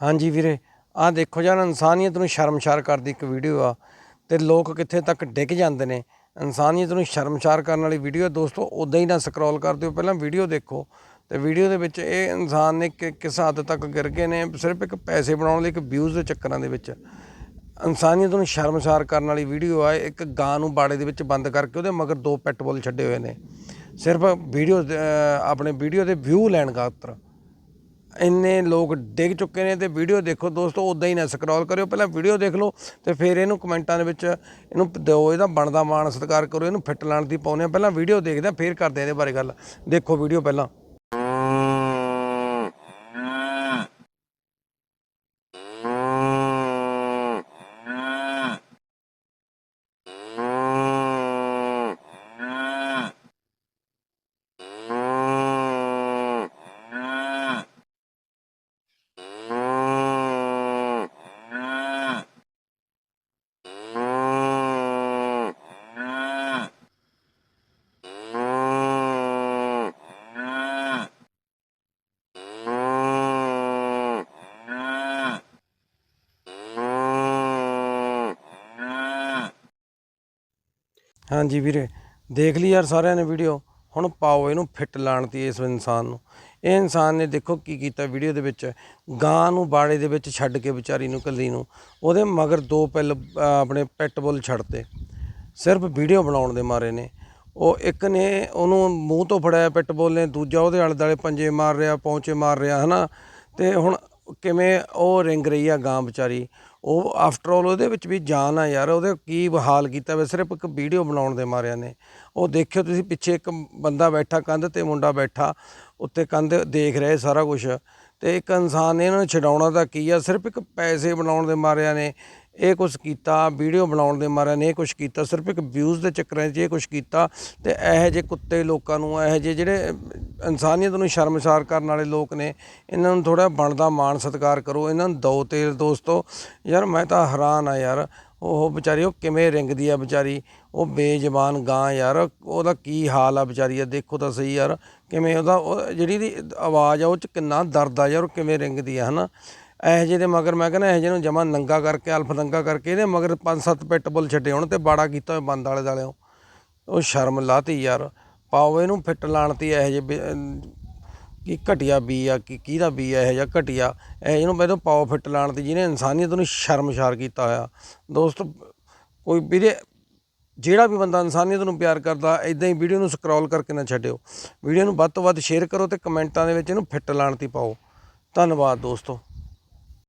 ਹਾਂਜੀ ਵੀਰੇ, ਆਹ ਦੇਖੋ ਯਾਰ ਇਨਸਾਨੀਅਤ ਨੂੰ ਸ਼ਰਮਸ਼ਾਰ ਕਰਦੀ ਇੱਕ ਵੀਡੀਓ ਆ ਤੇ ਲੋਕ ਕਿੱਥੇ ਤੱਕ ਡਿੱਗ ਜਾਂਦੇ ਨੇ। ਇਨਸਾਨੀਅਤ ਨੂੰ ਸ਼ਰਮਸ਼ਾਰ ਕਰਨ ਵਾਲੀ ਵੀਡੀਓ ਦੋਸਤੋ ਉਦਾਂ ਹੀ ਨਾ ਸਕਰੋਲ ਕਰ ਦਿਓ, ਪਹਿਲਾਂ ਵੀਡੀਓ ਦੇਖੋ। ਤੇ ਵੀਡੀਓ ਦੇ ਵਿੱਚ ਇਹ ਇਨਸਾਨ ਨੇ ਕਿ, ਕਿਸ ਹੱਦ ਤੱਕ ਗਿਰ ਗਏ ਨੇ, ਸਿਰਫ ਇੱਕ ਪੈਸੇ ਬਣਾਉਣ ਲਈ, ਇੱਕ ਵਿਊਜ਼ ਦੇ ਚੱਕਰਾਂ ਦੇ ਵਿੱਚ। ਇਨਸਾਨੀਅਤ ਨੂੰ ਸ਼ਰਮਸ਼ਾਰ ਕਰਨ ਵਾਲੀ ਵੀਡੀਓ ਆ, ਇੱਕ ਗਾਂ ਨੂੰ ਬਾੜੇ ਦੇ ਵਿੱਚ ਬੰਦ ਕਰਕੇ ਉਹਦੇ ਮਗਰ ਦੋ ਪੈਟਬੋਲ ਛੱਡੇ ਹੋਏ ਨੇ। ਸਿਰਫ ਵੀਡੀਓ ਆਪਣੇ ਵੀਡੀਓ ਦੇ ਵਿਊ ਲੈਣ ਖਾਤਰ। ਇੰਨੇ ਲੋਕ ਡਿੱਗ ਚੁੱਕੇ ਨੇ ਤੇ ਵੀਡੀਓ ਦੇਖੋ ਦੋਸਤੋ ਉਦਾਂ ਹੀ ਨਾ ਸਕਰੋਲ ਕਰਿਓ, ਪਹਿਲਾਂ ਵੀਡੀਓ ਦੇਖ ਲਓ ਤੇ ਫਿਰ ਇਹਨੂੰ ਕਮੈਂਟਾਂ ਦੇ ਵਿੱਚ ਇਹਨੂੰ ਦਿਓ, ਇਹਦਾ ਬਣਦਾ ਮਾਣ ਸਤਿਕਾਰ ਕਰੋ, ਇਹਨੂੰ ਫਿੱਟ ਲਾਣ ਦੀ ਪਾਉਂਦੇ ਆ ਪਹਿਲਾਂ ਵੀਡੀਓ ਦੇਖਦੇ ਆ ਫਿਰ ਕਰਦੇ ਆ ਇਹਦੇ ਬਾਰੇ ਗੱਲ। ਦੇਖੋ ਵੀਡੀਓ ਪਹਿਲਾਂ। ਹਾਂਜੀ ਵੀਰੇ, ਦੇਖ ਲਈ ਯਾਰ ਸਾਰਿਆਂ ਨੇ ਵੀਡੀਓ ਹੁਣ ਪਾਓ ਇਹਨੂੰ ਫਿੱਟ ਲਾਣ ਤੀ ਇਸ ਇਨਸਾਨ ਨੂੰ। ਇਹ ਇਨਸਾਨ ਨੇ ਦੇਖੋ ਕੀ ਕੀਤਾ ਵੀਡੀਓ ਦੇ ਵਿੱਚ। ਗਾਂ ਨੂੰ ਬਾੜੇ ਦੇ ਵਿੱਚ ਛੱਡ ਕੇ ਵਿਚਾਰੀ ਨੂੰ, ਕੱਲੀ ਨੂੰ। ਉਹਦੇ ਮਗਰ ਦੋ ਪਿੱਲ ਆਪਣੇ ਪੈਟ ਬੁੱਲ ਛੱਡਤੇ। ਸਿਰਫ ਵੀਡੀਓ ਬਣਾਉਣ ਦੇ ਮਾਰੇ ਨੇ। ਉਹ ਇੱਕ ਨੇ ਉਹਨੂੰ ਮੂੰਹ ਤੋਂ ਫੜਾਇਆ ਪਿੱਟ ਬੁੱਲ ਨੇ। ਦੂਜਾ ਉਹਦੇ ਆਲੇ ਦੁਆਲੇ ਪੰਜੇ ਮਾਰ ਰਿਹਾ, ਪੌਂਚੇ ਮਾਰ ਰਿਹਾ, ਹਨਾ। ਤੇ ਹੁਣ ਕਿਵੇਂ ਉਹ ਰਿੰਗ ਰਹੀ ਆ ਗਾਂ ਵਿਚਾਰੀ, ਉਹ ਆਫਟਰ ਆਲ ਉਹਦੇ ਵਿੱਚ ਵੀ ਜਾਨ ਆ ਯਾਰ, ਉਹਦੇ ਕੀ ਹਾਲ ਕੀਤਾ ਵੇ, ਸਿਰਫ ਇੱਕ ਵੀਡੀਓ ਬਣਾਉਣ ਦੇ ਮਾਰਿਆਂ ਨੇ। ਉਹ ਦੇਖਿਓ ਤੁਸੀਂ ਪਿੱਛੇ ਇੱਕ ਬੰਦਾ ਬੈਠਾ ਕੰਧ ਤੇ, ਮੁੰਡਾ ਬੈਠਾ, ਉੱਤੇ ਕੰਧ ਦੇਖ ਰਿਹਾ ਸਾਰਾ ਕੁਝ ਤੇ ਇੱਕ ਇਨਸਾਨ ਨੇ ਇਹਨਾਂ ਨੂੰ ਛਡਾਉਣਾ ਤਾਂ ਕੀ ਆ, ਸਿਰਫ ਇੱਕ ਪੈਸੇ ਬਣਾਉਣ ਦੇ ਮਾਰਿਆਂ ਨੇ, ਇਹ ਕੁਛ ਕੀਤਾ ਵੀਡੀਓ ਬਣਾਉਣ ਦੇ ਮਾਰਿਆਂ ਨੇ ਇਹ ਕੁਛ ਕੀਤਾ, ਸਿਰਫ ਇੱਕ ਵਿਊਜ਼ ਦੇ ਚੱਕਰਾਂ 'ਚ ਇਹ ਕੁਛ ਕੀਤਾ। ਤੇ ਇਹੋ ਜਿਹੇ ਕੁੱਤੇ ਲੋਕਾਂ ਨੂੰ, ਇਹੋ ਜਿਹੇ ਜਿਹੜੇ ਇਨਸਾਨੀਅਤ ਨੂੰ ਸ਼ਰਮਸਾਰ ਕਰਨ ਵਾਲੇ ਲੋਕ ਨੇ। ਇਹਨਾਂ ਨੂੰ ਥੋੜਾ ਬਣਦਾ ਮਾਣ ਸਤਿਕਾਰ ਕਰੋ। ਇਹਨਾਂ ਨੂੰ ਦੋ ਤੇਲ ਦੋਸਤੋ। ਯਾਰ ਮੈਂ ਤਾਂ ਹੈਰਾਨ ਆ ਯਾਰ। ਉਹ ਵਿਚਾਰੀ, ਉਹ ਕਿਵੇਂ ਰਿੰਗਦੀ ਆ ਵਿਚਾਰੀ? ਉਹ ਬੇਜ਼ਬਾਨ ਗਾਂ ਯਾਰ। ਉਹਦਾ ਕੀ ਹਾਲ ਆ ਵਿਚਾਰੀ? ਆ ਦੇਖੋ ਤਾਂ ਸਹੀ ਯਾਰ। ਕਿਵੇਂ ਉਹਦਾ, ਉਹ ਜਿਹੜੀ ਦੀ ਆਵਾਜ਼ ਆ, ਉਹ ਚ ਕਿੰਨਾ ਦਰਦ ਆ ਯਾਰ। ਉਹ ਕਿਵੇਂ ਰਿੰਗਦੀ ਆ, ਹਨਾ? ਇਹੋ ਜਿਹੇ ਦੇ ਮਗਰ ਮੈਂ ਕਹਿੰਦਾ ਇਹੋ ਜਿਹੇ ਨੂੰ ਜਮਾ ਨੰਗਾ ਕਰਕੇ, ਅਲਫ ਨੰਗਾ ਕਰਕੇ ਇਹਦੇ ਮਗਰ ਪੰਜ ਸੱਤ ਪਿੱਟ ਬੁੱਲ ਛੱਡੇ ਹੁਣ ਤੇ ਬਾੜਾ ਕੀਤਾ ਹੋਇਆ ਬੰਦ ਵਾਲੇ ਦਾਲਿਓ ਉਹ ਸ਼ਰਮ ਲਾਤੀ ਯਾਰ। ਪਾਓ ਇਹਨੂੰ ਫਿੱਟ ਲਾਣ 'ਤੇ ਇਹੋ ਜਿਹੇ ਬੇ- ਅਮ, ਕੀ ਘਟਿਆ ਬੀ ਆ, ਕੀ, ਕਿਹਦਾ ਬੀ ਆ, ਇਹੋ ਜਿਹਾ ਘਟਿਆ, ਇਹ ਜਿਹਨੂੰ ਮੈਨੂੰ ਪਾਓ ਫਿੱਟ ਲਾਣ 'ਤੇ ਜਿਹਨੇ ਇਨਸਾਨੀਅਤ ਨੂੰ ਸ਼ਰਮਸ਼ਾਰ ਕੀਤਾ ਹੋਇਆ। ਦੋਸਤ, ਕੋਈ ਵੀਰੇ, ਜਿਹੜਾ ਵੀ ਬੰਦਾ ਇਨਸਾਨੀਅਤ ਨੂੰ ਪਿਆਰ ਕਰਦਾ ਇਦਾਂ ਹੀ ਵੀਡੀਓ ਨੂੰ ਸਕਰੋਲ ਕਰਕੇ ਨਾ ਛੱਡਿਓ। ਵੀਡੀਓ ਨੂੰ ਵੱਧ ਤੋਂ ਵੱਧ ਸ਼ੇਅਰ ਕਰੋ ਤੇ ਕਮੈਂਟਾਂ ਦੇ ਵਿੱਚ ਇਹਨੂੰ ਫਿੱਟ ਲਾਣ 'ਤੇ ਪਾਓ। ਧੰਨਵਾਦ ਦੋਸਤੋ।